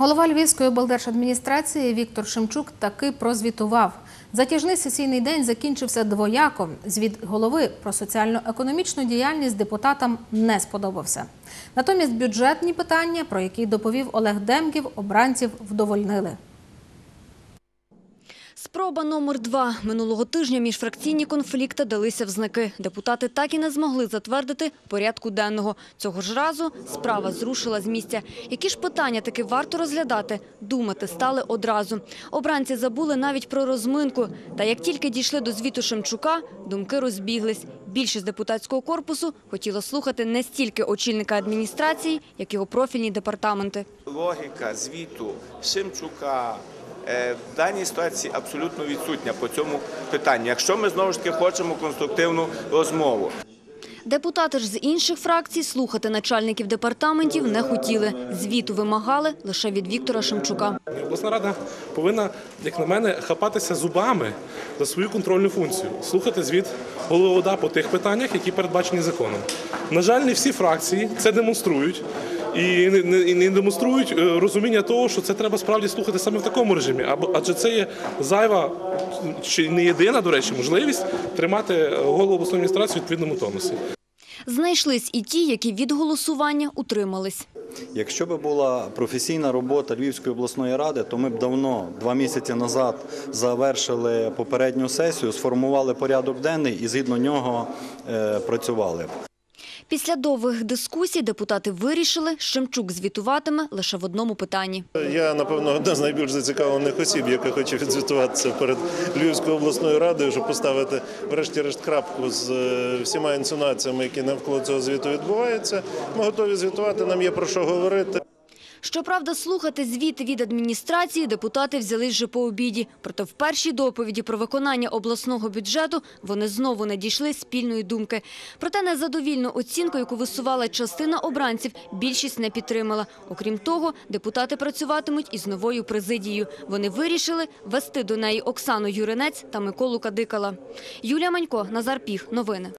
Голова Львівської облдержадміністрації Віктор Шемчук таки прозвітував. Затяжний сесійний день закінчився двояко. Звіт голови про соціально-економічну діяльність депутатам не сподобався. Натомість бюджетні питання, про які доповів Олег Демків, обранців вдовольнили. Спроба номер два. Минулого тижня міжфракційні конфлікти далися в знаки. Депутати так і не змогли затвердити порядку денного. Цього ж разу справа зрушила з місця. Які ж питання таки варто розглядати? Думати стали одразу. Обранці забули навіть про розминку. Та як тільки дійшли до звіту Шемчука, думки розбіглись. Більшість депутатського корпусу хотіла слухати не стільки очільника адміністрації, як його профільні департаменти. Логіка звіту Шимчука е, в даній ситуації абсолютно відсутня по цьому питанню. Якщо ми знову ж таки хочемо конструктивну розмову. Депутати ж з інших фракцій слухати начальників департаментів не хотіли. Звіту вимагали лише від Віктора Шемчука. Обласна рада повинна, як на мене, хапатися зубами за свою контрольну функцію, слухати звіт голови ОДА по тих питаннях, які передбачені законом. На жаль, не всі фракції це демонструють. І не, не, і не демонструють е, розуміння того, що це треба справді слухати саме в такому режимі. Або адже це є зайва чи не єдина, до речі, можливість тримати голову обласної адміністрації в відповідному тонусі. Знайшлись і ті, які від голосування утримались. Якщо б була професійна робота Львівської обласної ради, то ми б давно, два місяці назад, завершили попередню сесію, сформували порядок денний і згідно нього е, працювали. Після довгих дискусій депутати вирішили, Шемчук звітуватиме лише в одному питанні. Я, напевно, одна з найбільш зацікавлених осіб, яка хоче відзвітуватися перед Львівською обласною радою, щоб поставити врешті-решт крапку з е, всіма інсиnuаціями, які навколо цього звіту відбуваються. Ми готові звітувати, нам є про що говорити. Щоправда, слухати звіти від адміністрації депутати взялись вже по обіді. Проте в першій доповіді про виконання обласного бюджету вони знову не дійшли спільної думки. Проте незадовільну оцінку, яку висувала частина обранців, більшість не підтримала. Окрім того, депутати працюватимуть із новою президією. Вони вирішили вести до неї Оксану Юринець та Миколу Кадикала. Юлія Манько, Назар Піх. Новини.